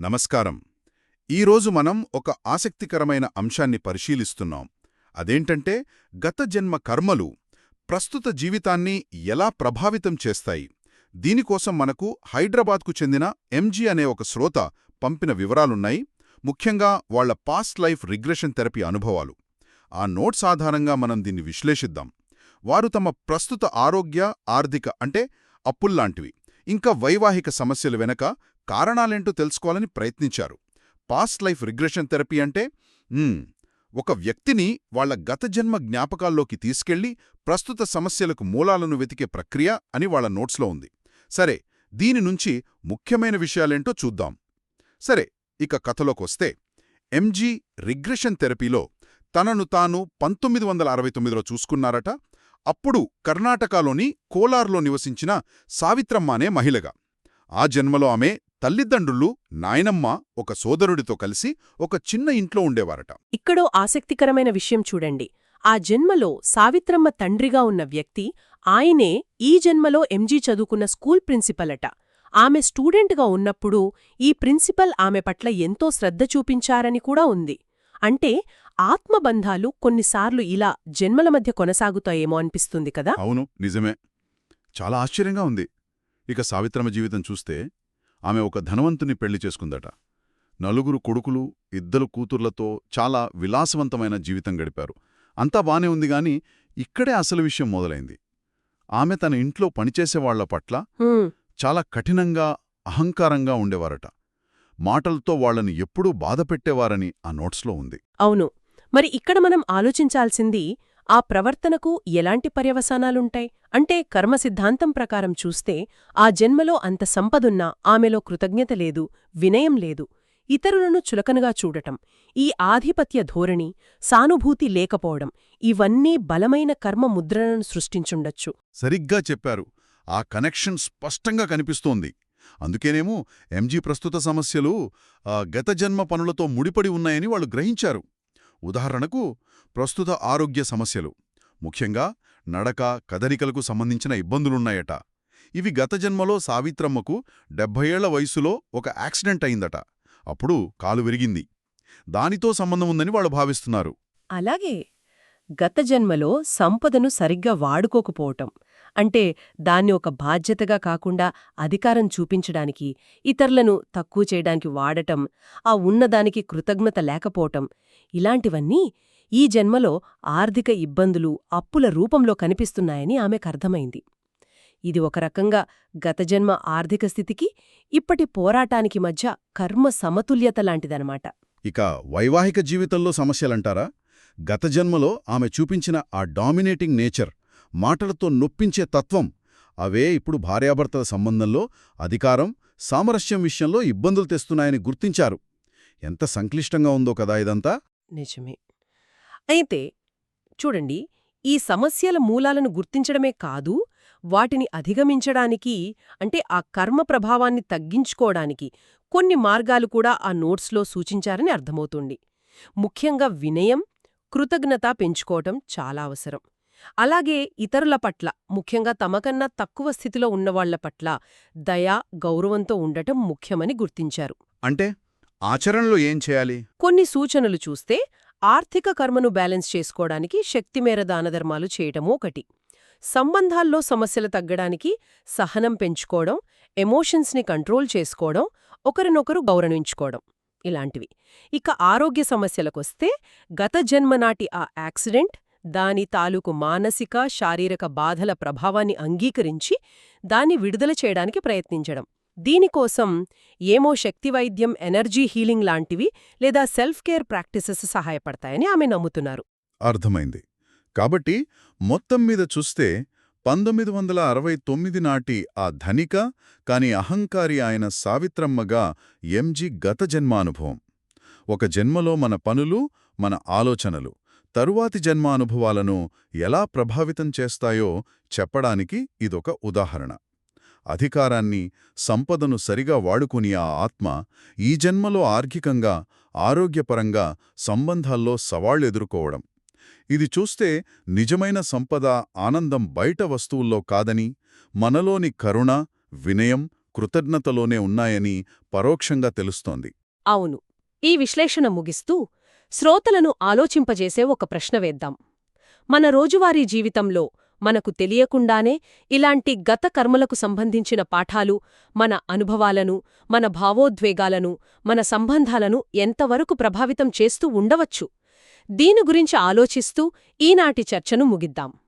నమస్కారం. ఈరోజు మనం ఒక ఆసక్తికరమైన అంశాన్ని పరిశీలిస్తున్నాం. అదేంటంటే గత జన్మ కర్మలు ప్రస్తుత జీవితాన్ని ఎలా ప్రభావితం చేస్తాయి? దీనికోసం మనకు హైదరాబాద్కు చెందిన ఎంజీ అనే ఒక శ్రోత పంపిన వివరాలున్నాయి. ముఖ్యంగా వాళ్ళ పాస్ట్ లైఫ్ రిగ్రెషన్ థెరపీ అనుభవాలు. ఆ నోట్స్ ఆధారంగా మనం దీన్ని విశ్లేషిద్దాం. వారు తమ ప్రస్తుత ఆరోగ్య ఆర్థిక అంటే అప్పుల్లాంటివి ఇంకా వైవాహిక సమస్యలు వెనక కారణాలేంటో తెలుసుకోవాలని ప్రయత్నించారు. పాస్ట్ లైఫ్ రిగ్రెషన్ థెరపీ అంటే ఒక వ్యక్తిని వాళ్ళ గత జన్మ జ్ఞాపకాల్లోకి తీసుకెళ్ళి ప్రస్తుత సమస్యలకు మూలాలను వెతికే ప్రక్రియ అని వాళ్ళ నోట్స్లో ఉంది. సరే దీని నుంచి ముఖ్యమైన విషయాలేంటో చూద్దాం. సరే ఇక కథలోకొస్తే ఎంజీ రిగ్రెషన్ థెరపీలో తనను తాను పంతొమ్మిది వందల అరవై తొమ్మిదిలో చూసుకున్నారట. అప్పుడు కర్ణాటకలోని కోలార్లో నివసించిన సావిత్రమ్మ అనే మహిళగా. ఆ జన్మలో ఆమె తల్లిదండ్రులు నాయనమ్మ ఒక సోదరుడితో కలిసి ఒక చిన్న ఇంట్లో ఉండేవారట. ఇక్కడో ఆసక్తికరమైన విషయం చూడండి. ఆ జన్మలో సావిత్రమ్మ తండ్రిగా ఉన్న వ్యక్తి ఆయనే ఈ జన్మలో ఎంజీ చదువుకున్న స్కూల్ ప్రిన్సిపల్ అట. ఆమె స్టూడెంట్గా ఉన్నప్పుడు ఈ ప్రిన్సిపల్ ఆమె పట్ల ఎంతో శ్రద్ధ చూపించారని కూడా ఉంది. అంటే ఆత్మబంధాలు కొన్నిసార్లు ఇలా జన్మల మధ్య కొనసాగుతాయేమో అనిపిస్తుంది కదా? అవును నిజమే. చాలా ఆశ్చర్యంగా ఉంది. ఇక సావిత్రమ్మ జీవితం చూస్తే ఆమె ఒక ధనవంతుని పెళ్ళి చేసుకుందట. నలుగురు కొడుకులు ఇద్దరు కూతుర్లతో చాలా విలాసవంతమైన జీవితం గడిపారు. అంతా బానే ఉంది గాని ఇక్కడే అసలు విషయం మొదలైంది. ఆమె తన ఇంట్లో పనిచేసేవాళ్ళ పట్ల చాలా కఠినంగా అహంకారంగా ఉండేవారట. మాటలతో వాళ్ళని ఎప్పుడూ బాధపెట్టేవారని ఆ నోట్స్లో ఉంది. అవును. మరి ఇక్కడ మనం ఆలోచించాల్సింది ఆ ప్రవర్తనకు ఎలాంటి పర్యవసానాలుంటాయి? అంటే కర్మ సిద్ధాంతం ప్రకారం చూస్తే ఆ జన్మలో అంత సంపదున్నా ఆమెలో కృతజ్ఞత లేదు వినయం లేదు. ఇతరులను చులకనగా చూడటం ఈ ఆధిపత్య ధోరణి సానుభూతి లేకపోవడం ఇవన్నీ బలమైన కర్మ ముద్రలను సృష్టించుండొచ్చు. సరిగ్గా చెప్పారు. ఆ కనెక్షన్ స్పష్టంగా కనిపిస్తోంది. అందుకేనేమో ఎంజీ ప్రస్తుత సమస్యలు ఆ, గత జన్మ పనులతో ముడిపడి ఉన్నాయని వాళ్ళు గ్రహించారు. ఉదాహరణకు ప్రస్తుత ఆరోగ్య సమస్యలు. ముఖ్యంగా నడక కదలికలకు సంబంధించిన ఇబ్బందులున్నాయట. ఇవి గత జన్మలో సావిత్రమ్మకు డెబ్భై ఏళ్ళ వయసులో ఒక యాక్సిడెంట్ అయిందట. అప్పుడు కాలు విరిగింది. దానితో సంబంధం ఉందని వాళ్ళు భావిస్తున్నారు. అలాగే గత జన్మలో సంపదను సరిగ్గా వాడుకోకపోవటం అంటే దాన్ని ఒక బాధ్యతగా కాకుండా అధికారం చూపించడానికి ఇతరులను తక్కువ చేయడానికి వాడటం ఆ ఉన్నదానికి కృతజ్ఞత లేకపోవటం ఇలాంటివన్నీ ఈ జన్మలో ఆర్థిక ఇబ్బందులు అప్పుల రూపంలో కనిపిస్తున్నాయని ఆమెకర్థమైంది ఇది ఒక రకంగా గత జన్మ ఆర్థిక స్థితికి ఇప్పటి పోరాటానికి మధ్య కర్మ సమతుల్యత లాంటిదనమాట ఇక వైవాహిక జీవితంలో సమస్యలంటారా? గత జన్మలో ఆమె చూపించిన ఆ డామినేటింగ్ నేచర్ మాటలతో నొప్పించే తత్వం. అవే ఇప్పుడు భార్యాభర్తల సంబంధంలో అధికారం సామరస్యం విషయంలో ఇబ్బందులు తెస్తున్నాయని గుర్తించారు. ఎంత సంక్లిష్టంగా ఉందో కదా ఇదంతా? నిజమే. అయితే చూడండి ఈ సమస్యల మూలాలను గుర్తించడమే కాదు వాటిని అధిగమించడానికి అంటే ఆ కర్మ ప్రభావాన్ని తగ్గించుకోవడానికి కొన్ని మార్గాలు కూడా ఆ నోట్స్లో సూచించారని అర్థమవుతుంది. ముఖ్యంగా వినయం కృతజ్ఞత పెంచుకోవటం చాలా అవసరం. అలాగే ఇతరుల పట్ల ముఖ్యంగా తమకన్నా తక్కువ స్థితిలో ఉన్నవాళ్ళ పట్ల దయ గౌరవంతో ఉండటం ముఖ్యమని గుర్తించారు. అంటే ఆచరణలో ఏం చేయాలి? కొన్ని సూచనలు చూస్తే ఆర్థిక కర్మను బ్యాలెన్స్ చేసుకోవడానికి శక్తిమేర దానధర్మాలు చేయటమూ ఒకటి. సంబంధాల్లో సమస్యలు తగ్గడానికి సహనం పెంచుకోవడం ఎమోషన్స్ని కంట్రోల్ చేసుకోవడం ఒకరినొకరు గౌరవించుకోవడం ఇలాంటివి. ఇక ఆరోగ్య సమస్యలకొస్తే గత జన్మనాటి ఆ యాక్సిడెంట్ దాని తాలూకు మానసిక శారీరక బాధల ప్రభావాన్ని అంగీకరించి దాన్ని విడుదల చేయడానికి ప్రయత్నించడం. దీనికోసం ఏమో శక్తివైద్యం ఎనర్జీ హీలింగ్ లాంటివి లేదా సెల్ఫ్ కేర్ ప్రాక్టీసెస్ సహాయపడతాయని ఆమె నమ్ముతున్నారు. అర్థమైంది. కాబట్టి మొత్తం మీద చూస్తే పంతొమ్మిది వందల అరవై తొమ్మిది నాటి ఆ ధనిక కాని అహంకారి ఆయన సావిత్రమ్మగా ఎంజి గత జన్మానుభవం. ఒక జన్మలో మన పనులు మన ఆలోచనలు. తరువాతి జన్మానుభవాలను ఎలా ప్రభావితం చేస్తాయో చెప్పడానికి ఇదొక ఉదాహరణ. అధికారాన్ని సంపదను సరిగా వాడుకుని ఆ ఆత్మ ఈ జన్మలో ఆర్థికంగా ఆరోగ్యపరంగా సంబంధాల్లో సవాళ్ళెదుర్కోవడం ఇది చూస్తే నిజమైన సంపద ఆనందం బయట వస్తువుల్లో కాదని మనలోని కరుణ వినయం కృతజ్ఞతలోనే ఉన్నాయని పరోక్షంగా తెలుస్తోంది. అవును. ఈ విశ్లేషణ ముగిస్తూ శ్రోతలను ఆలోచింపజేసే ఒక ప్రశ్న వేద్దాం. మన రోజువారీ జీవితంలో మనకు తెలియకుండానే ఇలాంటి గత కర్మలకు సంబంధించిన పాఠాలు మన అనుభవాలను మన భావోద్వేగాలను మన సంబంధాలను ఎంతవరకు ప్రభావితం చేస్తూ ఉండవచ్చు? దీని గురించి ఆలోచిస్తూ ఈనాటి చర్చను ముగిద్దాం.